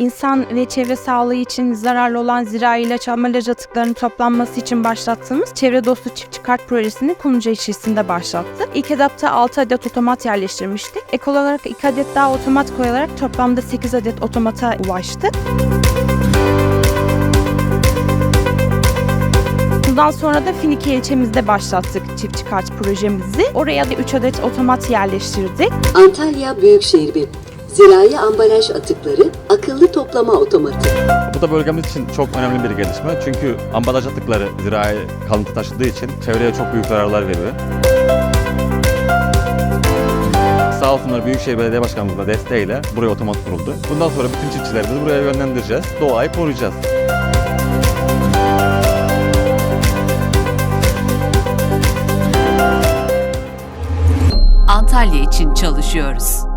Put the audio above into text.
insan ve çevre sağlığı için zararlı olan zirai ilaç ambalaj atıklarının toplanması için başlattığımız Çevre Dostu Çiftçi Kart projesini Kumluca ilçesinde başlattık. İlk etapta 6 adet otomat yerleştirmiştik. Ek olarak 2 adet daha otomat koyarak toplamda 8 adet otomata ulaştık. Bundan sonra da Finike ilçemizde başlattık çiftçi kart projemizi. Oraya da 3 adet otomat yerleştirdik. Antalya Büyükşehir bir Zirai ambalaj atıkları akıllı toplama otomatı. Bu da bölgemiz için çok önemli bir gelişme. Çünkü ambalaj atıkları zirai kalıntı taşıdığı için çevreye çok büyük zararlar veriyor. Sağ olsunlar Büyükşehir Belediye Başkanımızın da desteğiyle buraya otomat kuruldu. Bundan sonra bütün çiftçilerimizi buraya yönlendireceğiz. Doğayı koruyacağız. Antalya için çalışıyoruz.